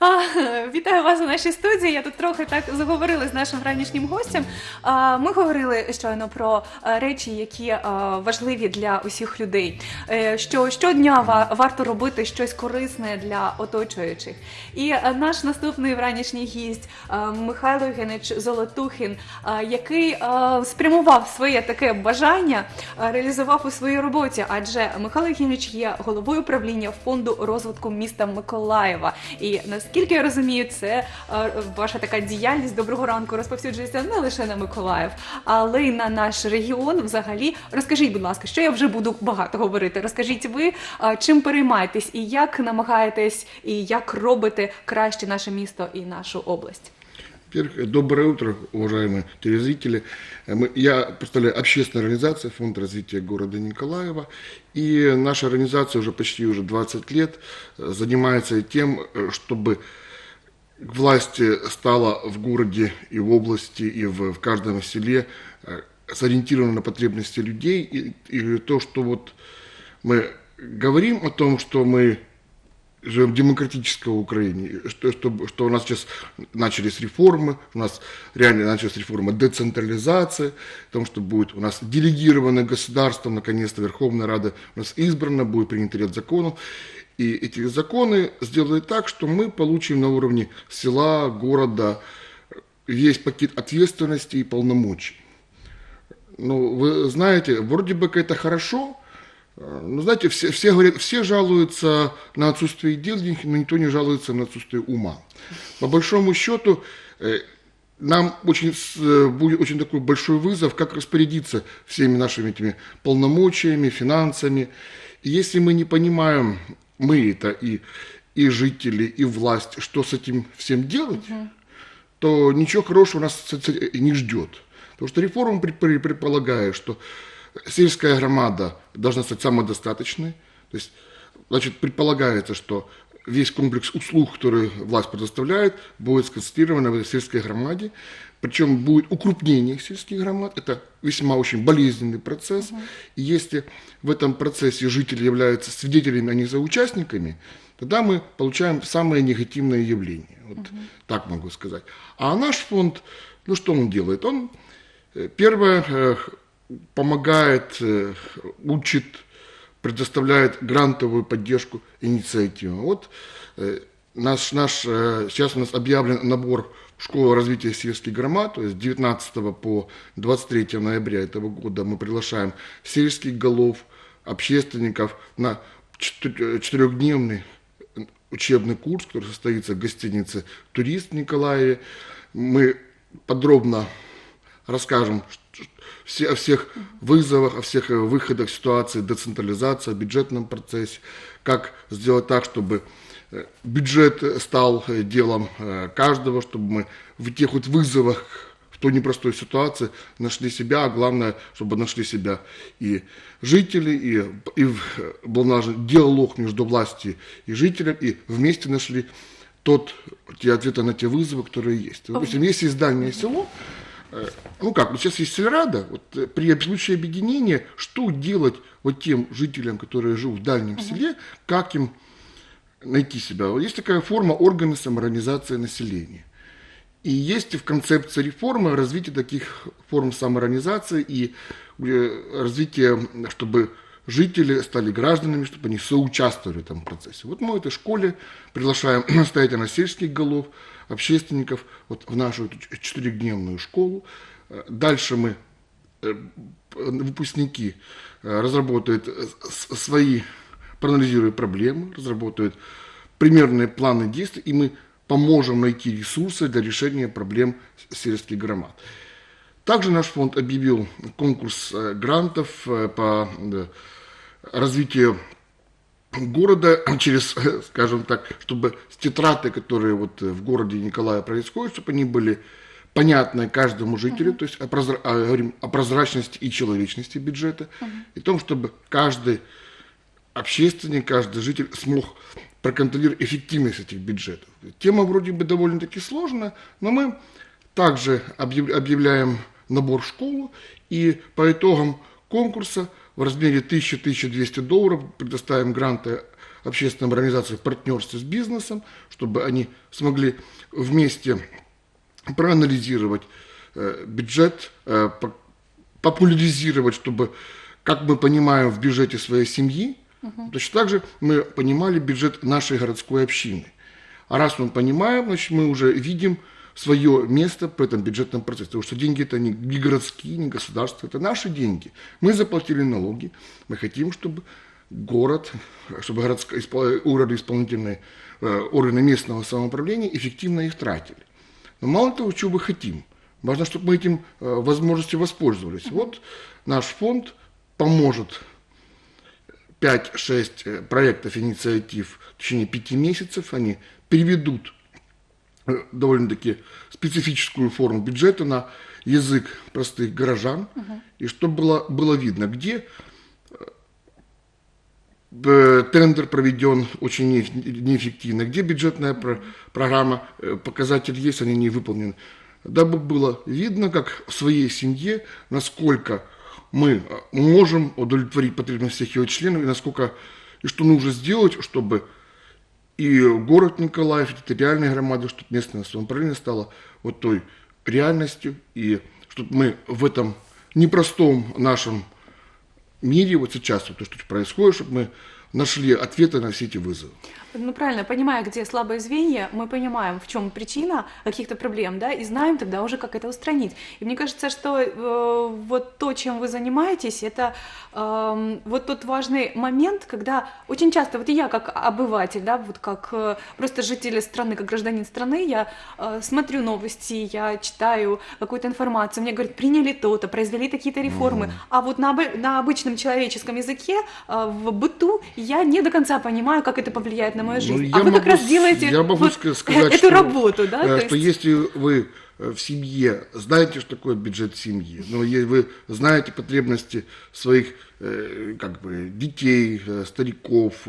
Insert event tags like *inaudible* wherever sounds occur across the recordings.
А, Вітаю вас у нашій студії. Я тут трохи так заговорила з нашим ранішнім гостем. А, Ми говорили щойно про е, речі, які е, важливі для усіх людей. Е, Що щодня ва- варто робити щось корисне для оточуючих. І наш наступний вранішній гість Михайло Євгенович Золотухін, який спрямував своє таке бажання, реалізував у своїй роботі. Адже Михайло Євгенович є головою правління фонду розвитку міста Миколаєва. І наскільки я розумію, це е, ваша така діяльність доброго ранку розповсюджується не лише на Миколаїв, але й на наш регіон. Взагалі, розкажіть, будь ласка, що я вже буду багато говорити. Розкажіть ви, е, чим переймаєтесь і як намагаєтесь, і як робите краще наше місто і нашу область. Во-первых, доброе утро, уважаемые телезрители. Я представляю общественную организацию Фонд развития города Николаева. И наша организация уже почти уже 20 лет э, занимается тем, э, чтобы власти стала в городе и в области, и в, в каждом селе э, сориентирована на потребности людей. И, и то, что вот мы говорим о том, что мы живем в демократической Украине, что, что, что у нас сейчас начались реформы, у нас реально началась реформа децентрализации, о том, что будет у нас делегировано государством, наконец-то Верховная Рада у нас избрана, будет принят ряд законов, и эти законы сделают так, что мы получим на уровне села, города весь пакет ответственности и полномочий. Ну, вы знаете, вроде бы это хорошо, ну, знаете, все, все говорят, все жалуются на отсутствие денег, но никто не жалуется на отсутствие ума. По большому счету, э, нам очень, э, будет очень такой большой вызов, как распорядиться всеми нашими этими полномочиями, финансами. И если мы не понимаем, мы это и, и жители, и власть, что с этим всем делать, то ничего хорошего нас не ждет. Потому что реформа пред- пред- предполагает, что сельская громада должна стать самодостаточной. То есть, значит, предполагается, что весь комплекс услуг, который власть предоставляет, будет сконцентрирован в этой сельской громаде. Причем будет укрупнение сельских громад. Это весьма очень болезненный процесс. И если в этом процессе жители являются свидетелями, а не соучастниками, тогда мы получаем самое негативное явление. Вот так могу сказать. А наш фонд, ну что он делает? Он, э, первое, э, помогает, э, учит, предоставляет грантовую поддержку инициативам. Вот э, наш, наш, э, сейчас у нас объявлен набор в школу развития сельских громад, то есть с 19 по 23 ноября этого года мы приглашаем сельских голов, общественников на четы- четырехдневный учебный курс, который состоится в гостинице «Турист» в Николаеве. Мы подробно расскажем все, о всех вызовах, о всех э, выходах ситуации, децентрализации, о бюджетном процессе, как сделать так, чтобы э, бюджет стал э, делом э, каждого, чтобы мы в тех вот вызовах, в той непростой ситуации нашли себя, а главное, чтобы нашли себя и жители, и, и был налажен диалог между властью и жителем, и вместе нашли тот, те ответы на те вызовы, которые есть. Допустим, есть дальнее село, ну как, вот сейчас есть сельрада, вот э, при случае объединения, что делать вот тем жителям, которые живут в дальнем селе, как им найти себя. Вот есть такая форма органы самоорганизации населения. И есть в концепции реформы развитие таких форм самоорганизации и э, развитие, чтобы жители стали гражданами, чтобы они соучаствовали в этом процессе. Вот мы в этой школе приглашаем *clears throat* настоятельно сельских голов, общественников вот в нашу четырехдневную школу. Э, Дальше мы э, выпускники э, разработают свои, проанализируют проблемы, разработают примерные планы действий, и мы поможем найти ресурсы для решения проблем сельских громад. Также наш фонд объявил конкурс грантов по развитию города *clears throat* через, *clears throat* скажем так, чтобы тетраты, которые вот э, в городе Николая происходят, чтобы они были понятны каждому жителю, то есть о, прозра- о, говорим о прозрачности и человечности бюджета, и о том, чтобы каждый общественник, каждый житель смог проконтролировать эффективность этих бюджетов. Тема вроде бы довольно-таки сложная, но мы также объяв- объявляем набор в школу, и по итогам конкурса в размере 1000-1200 долларов предоставим гранты общественным организациям в партнерстве с бизнесом, чтобы они смогли вместе проанализировать э, бюджет, э, по- популяризировать, чтобы, как мы понимаем в бюджете своей семьи, точно так же мы понимали бюджет нашей городской общины. А раз мы понимаем, значит, мы уже видим свое место в этом бюджетном процессе. Потому что деньги это не, городские, не государство, это наши деньги. Мы заплатили налоги, мы хотим, чтобы город, чтобы городские, испол- органы исполнительные, э, органы местного самоуправления эффективно их тратили. Но мало того, чего мы хотим, важно, чтобы мы этим э, возможностью воспользовались. Вот наш фонд поможет 5-6 э, проектов, инициатив в течение 5 месяцев. Они переведут э, довольно-таки специфическую форму бюджета на язык простых горожан, и чтобы было, было видно, где э, тендер проведен очень неэф- неэффективно, где бюджетная про- программа, э, показатель есть, они не выполнены. Дабы было видно, как в своей семье, насколько мы э, можем удовлетворить потребности всех его членов, и насколько, и что нужно сделать, чтобы и город Николаев, и территориальная громада, чтобы местное самоуправление стало вот той реальностью, и чтобы мы в этом непростом нашем мире, вот сейчас, вот то, что происходит, чтобы мы нашли ответы на все эти вызовы. Ну, правильно, понимая, где слабые звенья, мы понимаем, в чем причина каких-то проблем, да, и знаем тогда уже, как это устранить. И мне кажется, что э, вот то, чем вы занимаетесь, это эм, вот тот важный момент, когда очень часто, вот и я как обыватель, да, вот как э, просто житель страны, как гражданин страны, я э, смотрю новости, я читаю какую-то информацию, мне говорят, приняли то-то, произвели такие-то реформы, а вот на, на обычном человеческом языке, э, в быту, я не до конца понимаю, как это повлияет на мою жизнь. Ну, а вы как могу раз с- делаете я могу вот ска- сказать, эту что, работу, да? э, то что есть- если вы э, в семье знаете, что такое бюджет семьи, но е- вы знаете потребности своих э, как бы детей, стариков,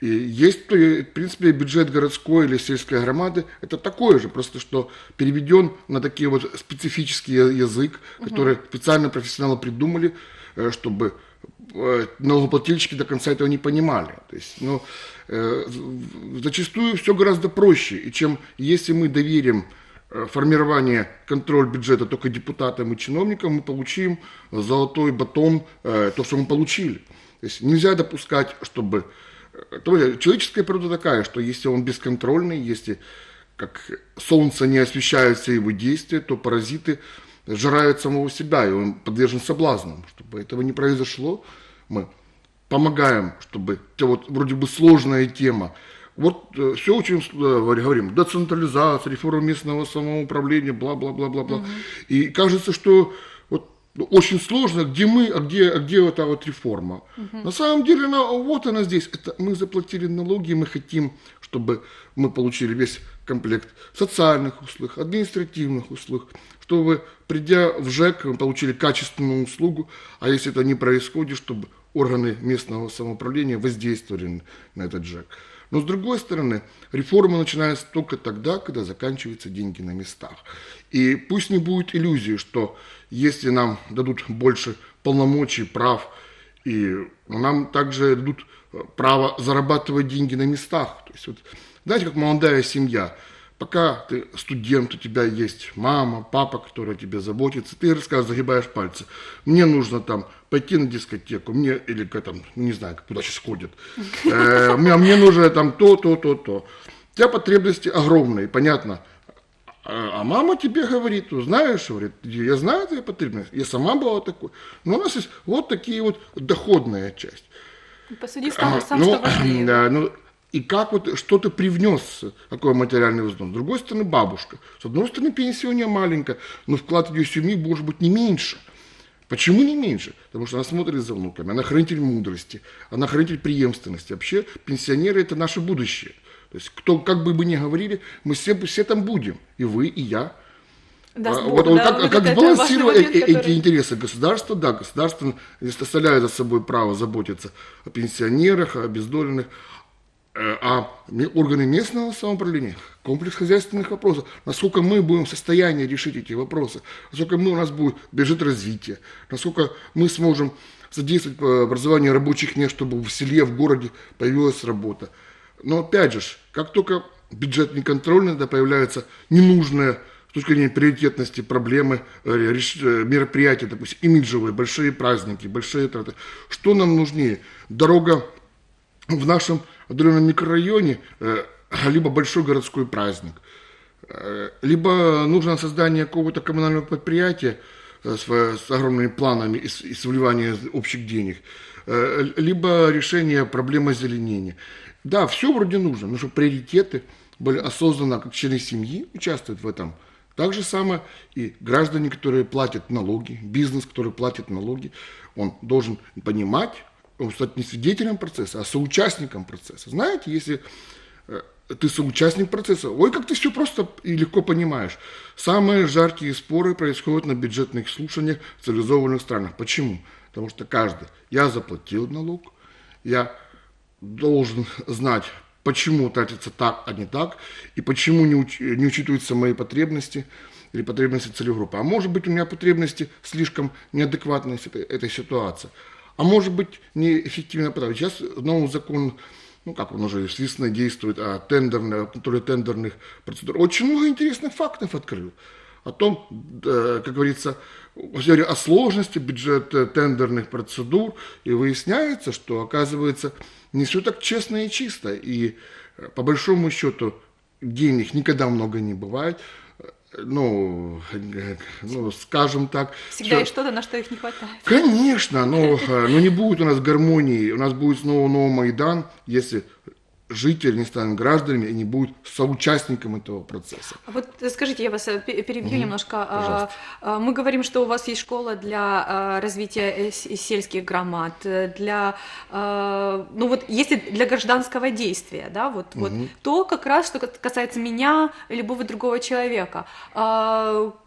и есть, то, в принципе, бюджет городской или сельской громады, это такое же, просто что переведен на такие вот специфический язык, который специально профессионалы придумали, чтобы э, налогоплательщики до конца этого не понимали. То есть, ну, э, зачастую все гораздо проще. И чем, если мы доверим э, формирование, контроль бюджета только депутатам и чиновникам, мы получим золотой батон, э, то, что мы получили. То есть нельзя допускать, чтобы... э, Человеческая природа такая, что если он бесконтрольный, если как солнце не освещает его действия, то паразиты сжирают самого себя, и он подвержен соблазнам. Чтобы этого не произошло, мы помогаем, чтобы это вот вроде бы сложная тема. Вот все очень э, говорим, децентрализация, реформа местного самоуправления, бла-бла-бла-бла-бла. И кажется, что вот ну, очень сложно, где мы, а где, а где вот эта вот реформа. На самом деле, она, вот она здесь. Это мы заплатили налоги, мы хотим, чтобы мы получили весь комплект социальных услуг, административных услуг, чтобы, придя в ЖЭК, получили качественную услугу, а если это не происходит, чтобы органы местного самоуправления воздействовали на этот ЖЭК. Но с другой стороны, реформа начинается только тогда, когда заканчиваются деньги на местах. И пусть не будет иллюзии, что если нам дадут больше полномочий, прав, и нам также дадут э, право зарабатывать деньги на местах. То есть, вот, знаете, как молодая семья. Пока ты студент, у тебя есть мама, папа, который о тебе заботится, ты рассказываешь, загибаешь пальцы. Мне нужно там пойти на дискотеку, мне, или там, не знаю, куда сейчас ходят. *laughs* Э, мне, мне нужно там то, то, то, то. У тебя потребности огромные, понятно. А а мама тебе говорит, ну, знаешь, говорит, я знаю твои потребности, я сама была такой. Но у нас есть вот такие вот доходная часть. Посуди сам, А, сам ну, что *clears throat* важнее. да, ну, и как вот, что ты привнес, такой материальный взнос. С другой стороны, бабушка. С одной стороны, пенсия у нее маленькая, но вклад ее семьи может быть не меньше. Почему не меньше? Потому что она смотрит за внуками, она хранитель мудрости, она хранитель преемственности. Вообще, пенсионеры – это наше будущее. То есть, кто, как бы мы ни говорили, мы все, все там будем. И вы, и я. Даст А, вот, вот да, как, вот как сбалансировать важный момент, э- эти который- интересы государства? Да, государство оставляет за собой право заботиться о пенсионерах, о обездоленных, э, а ме- органы местного самоуправления, комплекс хозяйственных вопросов, насколько мы будем в состоянии решить эти вопросы, насколько мы, у нас будет бюджет развития, насколько мы сможем содействовать э, образованию рабочих мест, чтобы в селе, в городе появилась работа. Но опять же, как только бюджет неконтрольный, да, появляются ненужные с точки зрения приоритетности проблемы, э, э, мероприятия, допустим, имиджевые, большие праздники, большие траты. Что нам нужнее? Дорога в нашем отдаленном микрорайоне, э, либо большой городской праздник, Э, либо нужно создание какого-то коммунального предприятия э, с, с огромными планами и, с- и с вливанием общих денег, либо решение проблемы озеленения. Да, все вроде нужно, но чтобы приоритеты были осознанно, как члены семьи участвуют в этом. Так же самое и граждане, которые платят налоги, бизнес, который платит налоги, он должен понимать, он стать не свидетелем процесса, а соучастником процесса. Знаете, если э, ты соучастник процесса, ой, как ты все просто и легко понимаешь. Самые жаркие споры происходят на бюджетных слушаниях в цивилизованных странах. Почему? Потому что каждый, я заплатил налог, я должен знать, почему тратится так, а не так, и почему не, уч- не учитываются мои потребности или потребности целевой группы. А может быть, у меня потребности слишком этой, этой ситуации. А может быть, неэффективно подавить. Сейчас новый закон, ну как он уже естественно действует, о тендерной, о контроле тендерных процедур. Очень много интересных фактов открыл о том, э, как говорится, о сложности бюджета тендерных процедур, и выясняется, что, оказывается, не все так честно и чисто, и э, по большому счету денег никогда много не бывает, ну, ну скажем так. Всегда всё- есть что-то, на что их не хватает. Конечно, но, э, но не будет у нас гармонии, у нас будет снова новый Майдан, если жители не станут гражданами и не будут соучастником этого процесса. А Вот э, скажите, я вас э, пе- перебью немножко. А, Пожалуйста. а, Мы говорим, что у вас есть школа для развития э, сельских громад, для, ну вот, если для гражданского действия, да, вот, вот то как раз, что ка- касается меня, любого другого человека.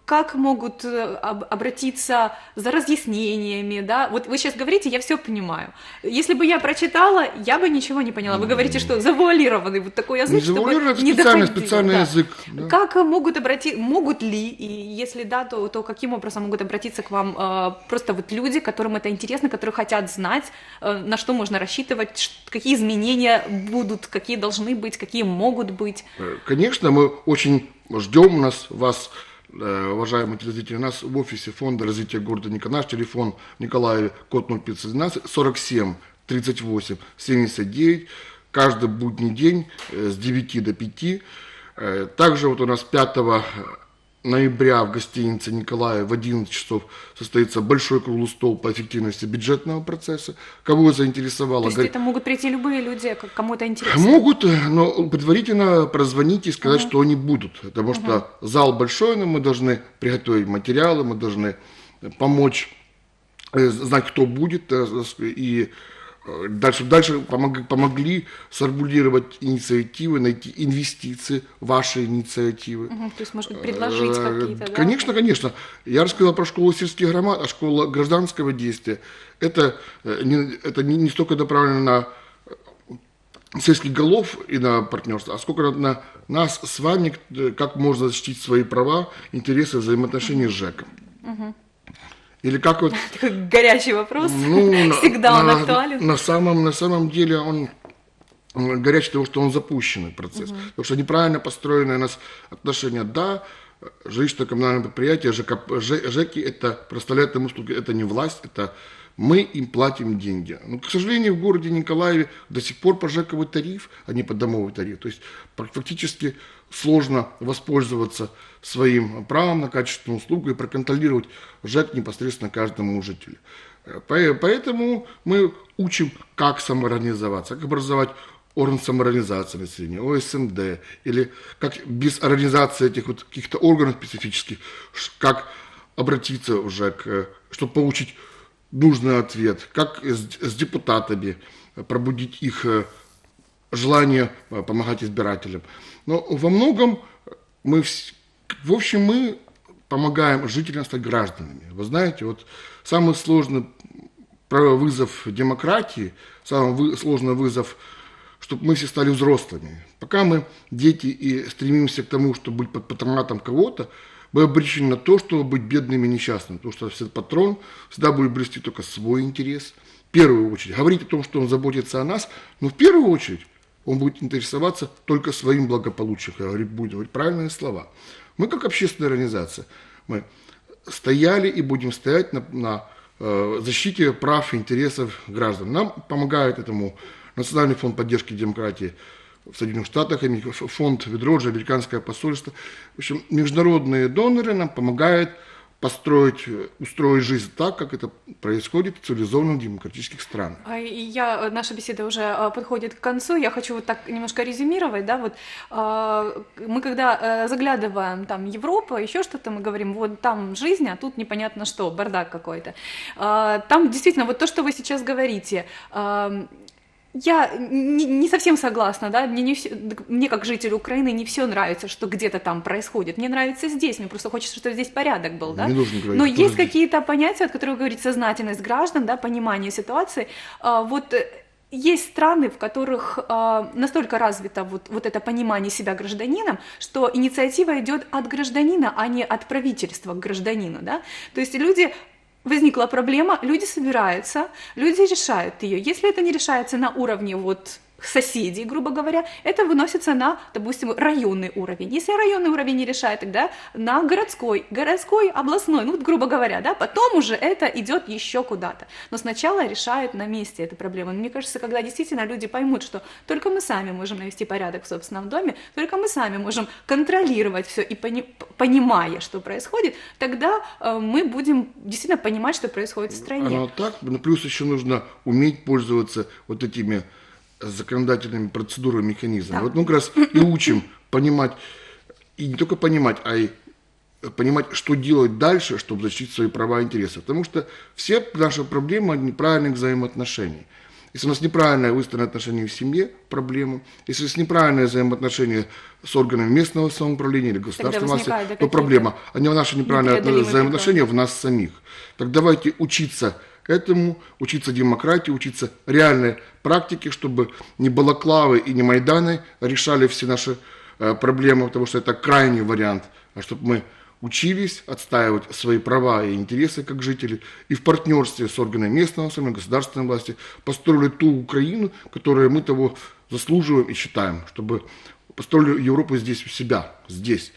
Как могут э, об- обратиться за разъяснениями, да? Вот вы сейчас говорите, я все понимаю. Если бы я прочитала, я бы ничего не поняла. Вы говорите, что завуалированный вот такой язык, Не чтобы это не специальный, доходило, специальный да. язык. да. Как могут обратить, могут ли, и если да, то, то каким образом могут обратиться к вам э, просто вот люди, которым это интересно, которые хотят знать, э, на что можно рассчитывать, какие изменения будут, какие должны быть, какие могут быть. Э, Конечно, мы очень ждем нас, вас, уважаемые телезрители, у нас в офисе Фонда развития города Николаев, наш телефон в Николаеве, код 0512 47 38 79, каждый будний день э, с 9 до 5. Э, Также вот у нас 5 ноября в гостинице Николая в 11 часов состоится большой круглый стол по эффективности бюджетного процесса. Кого заинтересовало? То есть гор- это могут прийти любые люди, кому это интересно. Могут, э, но предварительно прозвонить и сказать, что они будут. Потому что зал большой, но мы должны приготовить материалы, мы должны помочь э, знать, кто будет, э, и дальше, дальше помог- помогли сформулировать инициативы, найти инвестиции, ваши инициативы. Мгм, То есть, может быть, предложить Э, какие-то, да? Конечно, конечно. Я рассказал про школу сельских громад, а школа гражданского действия. Это, э, не, это не, не столько направлено на э, сельских голов и на партнерство, а сколько на, на нас с вами, как можно защитить свои права, интересы, взаимоотношения с ЖЭКом. Или как вот *laughs* Такой горячий вопрос. ну, Всегда он на, актуален. На самом, на самом деле он горячий, потому что он запущенный процесс. Потому что неправильно построенные у нас отношения. Да, жилищно-коммунальное предприятие, ЖК, Ж- ЖЭКи, это представляет нам услуги, это не власть, это мы им платим деньги. Но, к сожалению, в городе Николаеве до сих пор по ЖЭКовый тариф, а не по домовый тариф. То есть фактически сложно воспользоваться своим правом на качественную услугу и проконтролировать ЖЭК непосредственно каждому жителю. Э, по- Поэтому мы учим, как самоорганизоваться, как образовать орган самоорганизации населения, ОСМД, или как без организации этих вот каких-то органов специфических, как обратиться в ЖЭК, э, чтобы получить нужный ответ, как с, с депутатами пробудить их э, желание э, помогать избирателям. Но во многом мы, в общем, мы помогаем жителям стать гражданами. Вы знаете, вот самый сложный вызов демократии, самый сложный вызов, чтобы мы все стали взрослыми. Пока мы дети и стремимся к тому, чтобы быть под патронатом кого-то, мы обречены на то, чтобы быть бедными и несчастными, потому что всегда патрон всегда будет брести только свой интерес, в первую очередь, говорить о том, что он заботится о нас, но в первую очередь он будет интересоваться только своим благополучием, говорит, будет говорить правильные слова. Мы, как общественная организация, мы стояли и будем стоять на, на э, защите прав и интересов граждан. Нам помогает этому Национальный фонд поддержки демократии в Соединенных Штатах, фонд Ведроджа, американское посольство. В общем, международные доноры нам помогают построить, устроить жизнь так, как это происходит в цивилизованных демократических странах. А, Я, наша беседа уже а, подходит к концу. Я хочу вот так немножко резюмировать, да, вот а, мы когда заглядываем там Европа, еще что-то, мы говорим, вот там жизнь, а тут непонятно что, бардак какой-то. А, Там действительно вот то, что вы сейчас говорите, а, я не, не совсем согласна, да, мне, не все, мне как жителю Украины не все нравится, что где-то там происходит. Мне нравится здесь, мне просто хочется, чтобы здесь порядок был, да. Не нужно говорить, Но есть какие-то понятия, от которых говорит сознательность граждан, да, понимание ситуации. А, Вот э, есть страны, в которых а, настолько развито вот, вот это понимание себя гражданином, что инициатива идет от гражданина, а не от правительства к гражданину, да. То есть люди возникла проблема, люди собираются, люди решают ее. Если это не решается на уровне вот соседей, грубо говоря, это выносится на, допустим, районный уровень. Если районный уровень не решает, тогда на городской, городской, областной, ну, вот, грубо говоря, да, потом уже это идет еще куда-то. Но сначала решают на месте эту проблему. Мне кажется, когда действительно люди поймут, что только мы сами можем навести порядок в собственном доме, только мы сами можем контролировать все и пони- понимая, что происходит, тогда э, мы будем действительно понимать, что происходит в стране. Оно так, но плюс еще нужно уметь пользоваться вот этими законодательными процедурами, механизмами. Да. Вот мы как раз и учим понимать, и не только понимать, а и понимать, что делать дальше, чтобы защитить свои права и интересы. Потому что все наши проблемы неправильных взаимоотношений. Если у нас неправильное выстроенное отношение в семье, проблема. Если есть неправильное взаимоотношение с органами местного самоуправления или государственной власти, то проблема. А не наши неправильные взаимоотношения в нас самих. Так давайте учиться этому, учиться демократии, учиться реальной практике, чтобы не балаклавы и не Майданы решали все наши э, проблемы, потому что это крайний вариант, а чтобы мы учились отстаивать свои права и интересы как жители и в партнерстве с органами местного самого государственной власти построили ту Украину, которую мы того заслуживаем и считаем, чтобы построили Европу здесь у себя, здесь.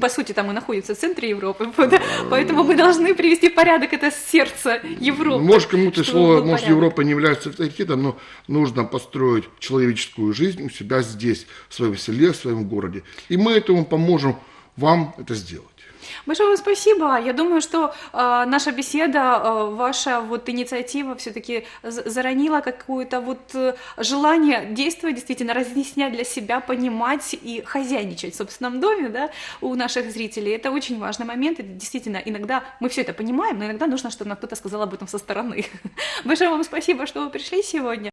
По сути, там и находится в центре Европы, *laughs* поэтому мы должны привести порядок это сердце Европы. Может, кому-то слово, может. Европа не является авторитетом, но нужно построить человеческую жизнь у себя здесь, в своем селе, в своем городе. И мы этому поможем вам это сделать. Большое вам спасибо. Я думаю, что э, наша беседа, э, ваша вот инициатива все-таки заронила какое-то вот э, желание действовать, действительно разъяснять для себя, понимать и хозяйничать в собственном доме, да, у наших зрителей. Это очень важный момент. И действительно, иногда мы все это понимаем, но иногда нужно, чтобы нам кто-то сказал об этом со стороны. *laughs* Большое вам спасибо, что вы пришли сегодня.